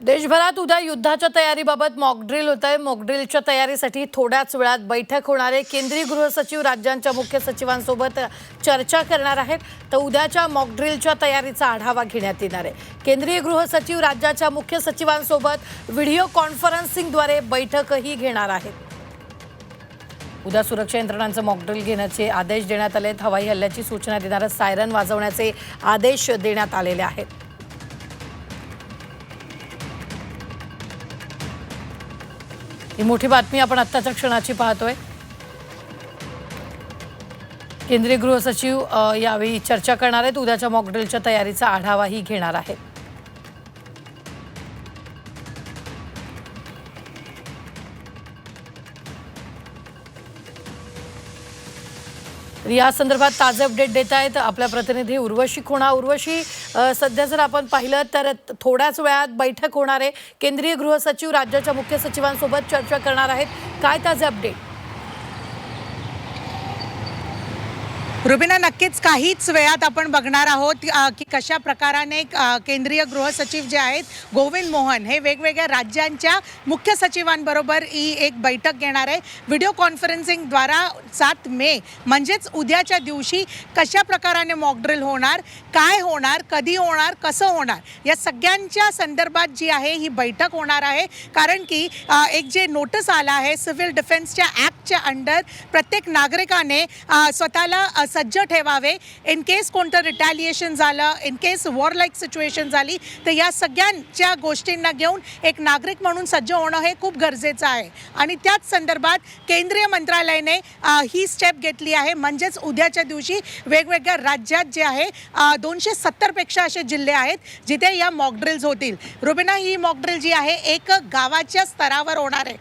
देशभरात उद्या युद्धाच्या तयारीबाबत मॉकड्रिल होत आहे मॉकड्रिलच्या तयारीसाठी थोड्याच वेळात बैठक होणार आहे. केंद्रीय गृहसचिव राज्यांच्या मुख्य सचिवांसोबत चर्चा करणार आहेत. तर उद्याच्या मॉकड्रिलच्या तयारीचा आढावा घेण्यात येणार आहे. केंद्रीय गृहसचिव राज्याच्या मुख्य सचिवांसोबत व्हिडिओ कॉन्फरन्सिंगद्वारे बैठकही घेणार आहेत. उद्या सुरक्षा यंत्रणांचं मॉकड्रिल घेण्याचे आदेश देण्यात आले आहेत हवाई हल्ल्याची सूचना देणारं सायरन वाजवण्याचे आदेश देण्यात आलेले आहेत. ही मोठी बातमी आपण आत्ताच्या क्षणाची पाहतोय. केंद्रीय गृह सचिव यावेळी चर्चा करणार आहेत. उद्याच्या मॉकड्रिलच्या तयारीचा आढावाही घेणार आहेत. या संदर्भात ताजे अपडेट देत आहेत. आपल्या प्रतिनिधी उर्वशी खुणा. उर्वशी सध्या जर आपण पाहिलं तर थोड्याच वेळात बैठक होणार आहे. केंद्रीय गृह सचिव राज्याच्या मुख्य सचिवांसोबत चर्चा करणार आहेत. काय ताजे अपडेट रुबिना नक्कीच काहीच वेळात आपण बघणार आहोत की कशा प्रकाराने केंद्रीय गृह सचिव जे आहेत गोविंद मोहन हे वेगवेगळ्या राज्यांच्या मुख्य सचिवांबरोबर ही एक बैठक घेणार आहे. व्हिडिओ कॉन्फरन्सिंगद्वारा सात मे म्हणजेच उद्याच्या दिवशी कशा प्रकाराने मॉकड्रिल होणार काय होणार कधी होणार कसं होणार या सगळ्यांच्या संदर्भात जी आहे ही बैठक होणार आहे. कारण की एक जे नोटीस आला आहे सिव्हिल डिफेन्सच्या ॲक्टच्या अंडर प्रत्येक नागरिकाने स्वतःला सज्ज ठेवावे. इन केस कोणतं रिटॅलिएशन झालं in case war like situation झाली तर या सगळ्यांच्या गोष्टींना घेऊन एक नागरिक म्हणून सज्ज होणं हे खूप गरजेचं आहे. आणि त्याच संदर्भात केंद्रीय मंत्रालयाने ही स्टेप घेतली आहे. म्हणजेच उद्याच्या दिवशी वेगवेगळ्या राज्यात जे आहे दोनशे सत्तरपेक्षा असे जिल्हे आहेत जिथे या मॉकड्रिल्स होतील. रुबिना ही मॉकड्रिल जी आहे एक गावाच्या स्तरावर होणार आहे.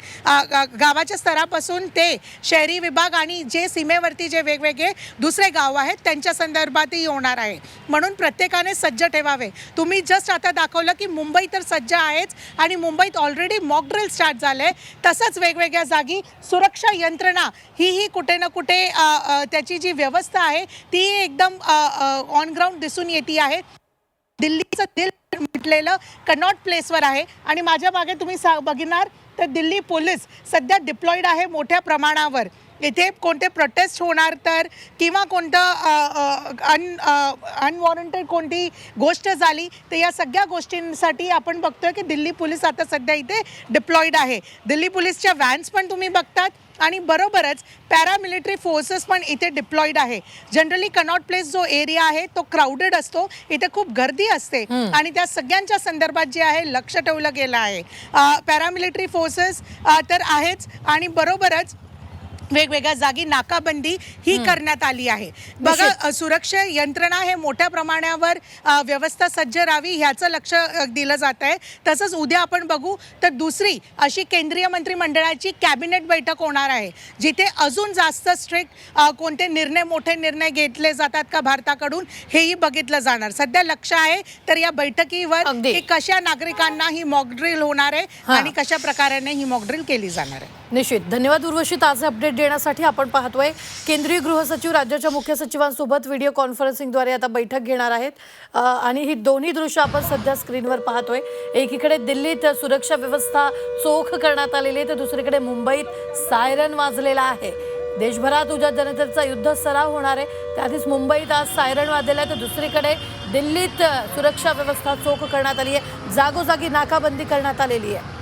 गावाच्या स्तरापासून ते शहरी विभाग आणि जे सीमेवरती जे वेगवेगळे दुसरे गाव आहेत त्यांच्या संदर्भातही होणार आहे. म्हणून प्रत्येकाने सज्ज ठेवावे. तुम्ही जस्ट आता दाखवलं की मुंबई तर सज्ज आहेच आणि मुंबईत ऑलरेडी मॉकड्रिल स्टार्ट झालं. आहे तसंच वेगवेगळ्या जागी सुरक्षा यंत्रणा हीही कुठे ना कुठे त्याची जी व्यवस्था आहे ती एकदम ऑन ग्राउंड दिसून येते आहे. दिल्लीचं दिल म्हटलेलं कनॉट प्लेसवर आहे आणि माझ्या मागे तुम्ही सा बघणार तर दिल्ली पोलीस सध्या डिप्लॉईड आहे मोठ्या प्रमाणावर. इथे कोणते प्रोटेस्ट होणार तर? किंवा कोणतं अन अनवॉरंटेड कोणती गोष्ट झाली? तर या सगळ्या गोष्टींसाठी आपण बघतोय की दिल्ली पोलीस आता सध्या इथे डिप्लॉईड आहे. दिल्ली पोलीसच्या व्हॅन्स पण तुम्ही बघतात आणि बरोबरच पॅरामिलिटरी फोर्सेस पण इथे डिप्लॉईड आहे. जनरली कनॉट प्लेस जो एरिया आहे तो क्राऊडेड असतो. इथे खूप गर्दी असते. आणि त्या सगळ्यांच्या संदर्भात जे आहे लक्ष ठेवलं गेलं आहे. पॅरामिलिटरी फोर्सेस तर आहेच. आणि बरोबरच वेगवेगळ्या जागी नाकाबंदी ही करण्यात आली आहे. बघा सुरक्षा यंत्रणा हे मोठ्या प्रमाणावर व्यवस्था सज्ज राहावी ह्याचं लक्ष दिलं जात आहे. तसंच उद्या आपण बघू तर दुसरी अशी केंद्रीय मंत्रिमंडळाची कॅबिनेट बैठक होणार आहे जिथे अजून जास्त स्ट्रिक्ट कोणते निर्णय मोठे निर्णय घेतले जातात का भारताकडून हेही बघितलं जाणार. सध्या लक्ष आहे तर या बैठकीवर कशा नागरिकांना ही मॉकड्रिल होणार आहे. आणि कशा प्रकाराने ही मॉकड्रिल केली जाणार आहे. निश्चित. धन्यवाद उर्वशी ताजे अपडेट देण्यासाठी आपण पाहतोय. केंद्रीय गृह सचिव राज्याच्या मुख्य सचिवांसोबत व्हिडिओ कॉन्फरन्सिंगद्वारे आता बैठक घेणार आहेत. आणि ही दोन्ही दृश्य आपण सध्या स्क्रीनवर पाहतोय. एकीकडे दिल्लीत सुरक्षा व्यवस्था चोख करण्यात आलेली आहे तर दुसरीकडे मुंबईत सायरन वाजलेला आहे. देशभरात उद्या जनतेचा युद्ध सराव होणार आहे. त्याआधीच मुंबईत आज सायरन वाजलेला आहे तर दुसरीकडे दिल्लीत सुरक्षा व्यवस्था चोख करण्यात आली आहे. जागोजागी नाकाबंदी करण्यात आलेली आहे.